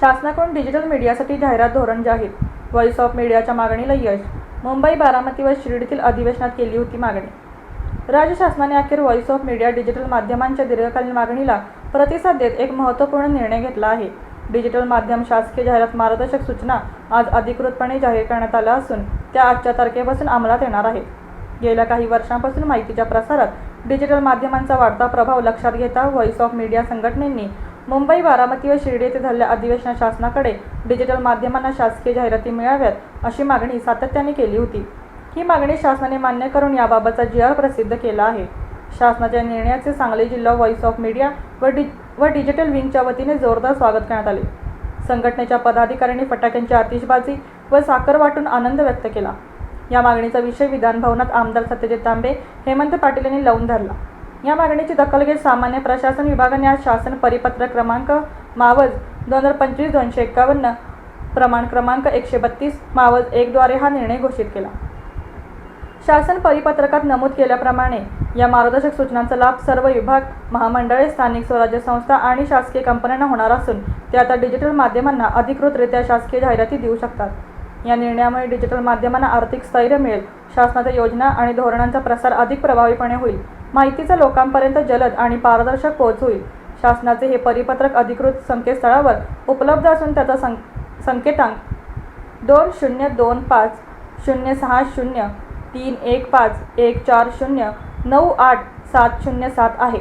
शासनाकडून डिजिटल मीडियासाठी जाहिरात धोरण जाहीर. व्हॉइस ऑफ मीडियाच्या मागणीला यश. मुंबई बारामती व शिर्डीतील अधिवेशनात केली होती मागणी. राज्य शासनाने अखेर व्हॉइस ऑफ मीडिया डिजिटल माध्यमांच्या दीर्घकालीन मागणीला प्रतिसाद देत एक महत्त्वपूर्ण निर्णय घेतला आहे. डिजिटल माध्यम शासकीय जाहिरात मार्गदर्शक सूचना आज अधिकृतपणे जाहीर करण्यात आल्या असून त्या आजच्या तारखेपासून अंमलात येणार आहेत. गेल्या काही वर्षांपासून माहितीच्या प्रसारात डिजिटल माध्यमांचा वाढता प्रभाव लक्षात घेता व्हॉइस ऑफ मीडिया संघटनेनी मुंबई बारामती व शिर्डी येथे झालेल्या अधिवेशनात शासनाकडे डिजिटल माध्यमांना शासकीय जाहिराती मिळाव्यात अशी मागणी सातत्याने केली होती. ही मागणी शासनाने मान्य करून याबाबतचा जी आर प्रसिद्ध केला आहे. शासनाच्या निर्णयाचे सांगली जिल्हा व्हॉइस ऑफ मीडिया व डि व डिजिटल विंगच्या वतीने जोरदार स्वागत करण्यात आले. संघटनेच्या पदाधिकाऱ्यांनी फटाक्यांची आतिषबाजी व साखर वाटून आनंद व्यक्त केला. या मागणीचा विषय विधानभवनात आमदार सत्यजित तांबे हेमंत पाटील यांनी लावून धरला. या मागणीची दखल घेत सामान्य प्रशासन विभागाने आज शासन परिपत्र क्रमांक मावज दोन हजार पंचवीस दोनशे एकावन्न प्रमाण क्रमांक एकशे बत्तीस मावज एकद्वारे हा निर्णय घोषित केला. शासन परिपत्रकात नमूद केल्याप्रमाणे या मार्गदर्शक सूचनांचा लाभ सर्व विभाग महामंडळे स्थानिक स्वराज्य संस्था आणि शासकीय कंपन्यांना होणार असून ते आता डिजिटल माध्यमांना अधिकृतरित्या शासकीय जाहिराती देऊ शकतात. या निर्णयामुळे डिजिटल माध्यमांना आर्थिक स्थैर्य मिळेल शासनाच्या योजना आणि धोरणांचा प्रसार अधिक प्रभावीपणे होईल. माहितीचा लोकांपर्यंत जलद आणि पारदर्शक पोहोच होईल. शासनाचे हे परिपत्रक अधिकृत संकेतस्थळावर उपलब्ध असून त्याचा सं संकेतांक दोन शून्य दोन पाच शून्य सहा शून्य तीन एक पाच एक चार शून्य नऊ आठ सात शून्य सात आहे.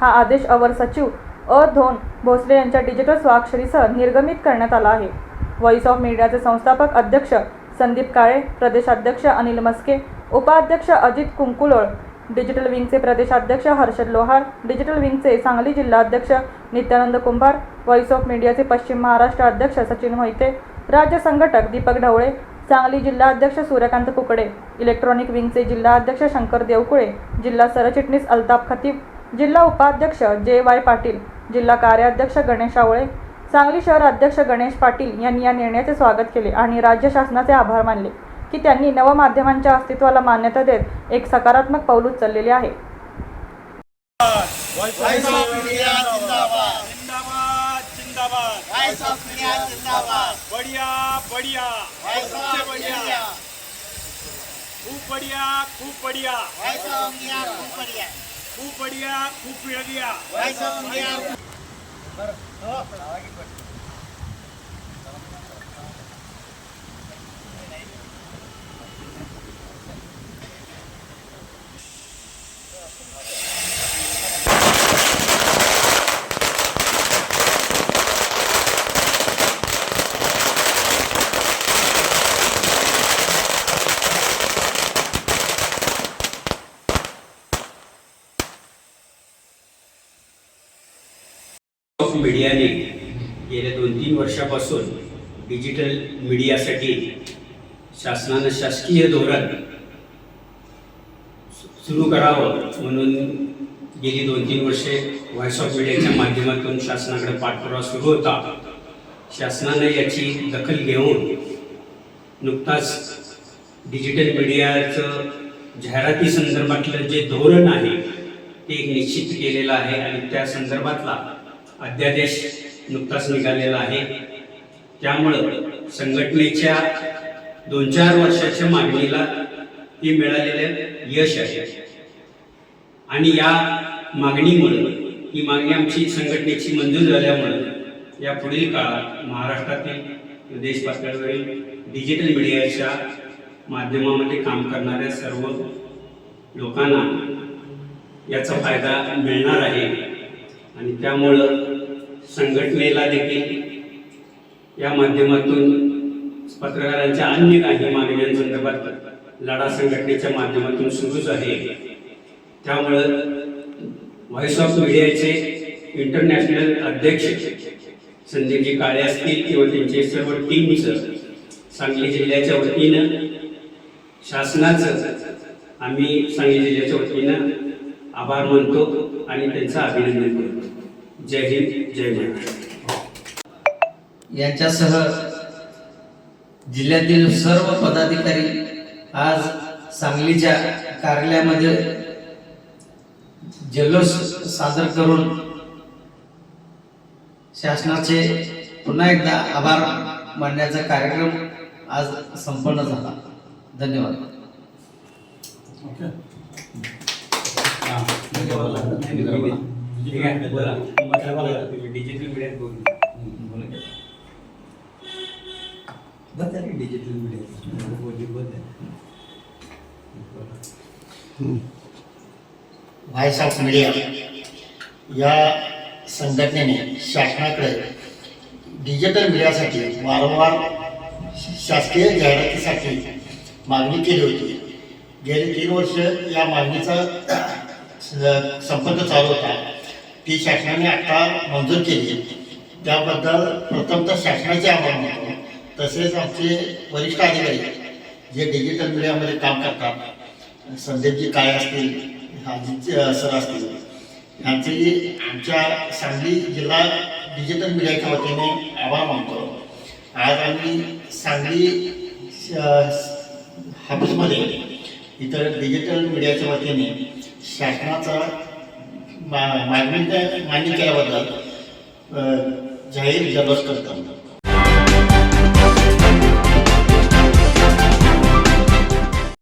हा आदेश अवर सचिव अ धोन भोसले यांच्या डिजिटल स्वाक्षरीसह निर्गमित करण्यात आला आहे. व्हॉइस ऑफ मीडियाचे संस्थापक अध्यक्ष संदीप काळे प्रदेशाध्यक्ष अनिल मस्के उपाध्यक्ष अजित कुंकुलोळ डिजिटल विंगचे प्रदेशाध्यक्ष हर्षद लोहार डिजिटल विंगचे सांगली जिल्हाध्यक्ष नित्यानंद कुंभार व्हॉइस ऑफ मीडियाचे पश्चिम महाराष्ट्र अध्यक्ष सचिन मोहिते राज्य संघटक दीपक ढवळे सांगली जिल्हाध्यक्ष सूर्यकांत कुकडे इलेक्ट्रॉनिक विंगचे जिल्हाध्यक्ष शंकर देवकुळे जिल्हा सरचिटणीस अल्ताफ खतीब जिल्हा उपाध्यक्ष जे वाय पाटील जिल्हा कार्याध्यक्ष गणेश आवळे सांगली शहर अध्यक्ष गणेश पाटील यांनी या निर्णयाचे स्वागत केले आणि राज्य शासनाचे आभार मानले. की त्यांनी नवमाध्यमांच्या अस्तित्वाला मान्यता देत एक सकारात्मक पाऊल उचललेले आहे. Voice बढ़िया बढ़िया बढ़िया खूप बढ़िया खूप बढ़िया खूप बढ़िया खूप बढ़िया खूप ऑफ मीडियाने गेल्या दोन तीन वर्षापासून डिजिटल मीडियासाठी शासनानं शासकीय धोरण सुरू करावं म्हणून गेली दोन तीन वर्षे व्हॉइस ऑफ मीडियाच्या माध्यमातून शासनाकडे पाठपुरावा सुरू होता. शासनानं याची दखल घेऊन नुकताच डिजिटल मीडियाचं जाहिराती संदर्भातलं जे धोरण आहे ते एक निश्चित केलेलं आहे आणि त्या संदर्भातला अध्यादेश नुकताच निघालेला आहे. त्यामुळं संघटनेच्या दोन चार वर्षाच्या मागणीला हे मिळालेलं यश आहे. आणि या मागणीमुळं ही मागणी आमची संघटनेची मंजूर झाल्यामुळं या पुढील काळात महाराष्ट्रातील देश पातळीवरील डिजिटल मीडियाच्या माध्यमामध्ये काम करणाऱ्या सर्व लोकांना याचा फायदा मिळणार आहे. आणि त्यामुळं संघटनेला देखील या माध्यमातून पत्रकारांच्या अन्य काही मागण्यांसंदर्भात लढा संघटनेच्या माध्यमातून सुरूच आहे. त्यामुळं व्हॉइस ऑफ मीडियाचे इंटरनॅशनल अध्यक्ष संजयजी काळे असतील किंवा त्यांचे सर्व टीमचं सांगली जिल्ह्याच्या वतीनं शासनाचं आम्ही सांगली जिल्ह्याच्या वतीनं आभार मानतो. आणि त्यांचं अभिनंदन करतो. जय हिंद जय महाराष्ट्र. यांच्यासह जिल्ह्यातील सर्व पदाधिकारी आज सांगलीच्या कार्यालयामध्ये जल्लोष सादर करून शासनाचे पुन्हा एकदा आभार मानण्याचा कार्यक्रम आज संपन्न झाला. धन्यवाद. बोला डिजिटल मीडियात बोलू डिजिटल व्हाईस ऑफ मीडिया या संघटनेने शासनाकडे डिजिटल मीडियासाठी वारंवार शासकीय जाहिरातीसाठी मागणी केली होती. गेली तीन वर्ष या मागणीचा संपर्क चालू होता ती शासनाने आता मंजूर केली. त्याबद्दल प्रथमतः शासनाचे आभार मानतो. तसेच आमचे वरिष्ठ अधिकारी जे डिजिटल मीडियामध्ये काम करतात संदीपजी काय असतील हाजी सर असतील यांचेही आमच्या सांगली जिल्हा डिजिटल मीडियाच्या वतीने आभार मानतो. आज आम्ही सांगली ऑफिसमध्ये इतर डिजिटल मीडियाच्या वतीने शासनाचा मा मागणी मान्य केल्याबद्दल जाहीर जल्लोष करतात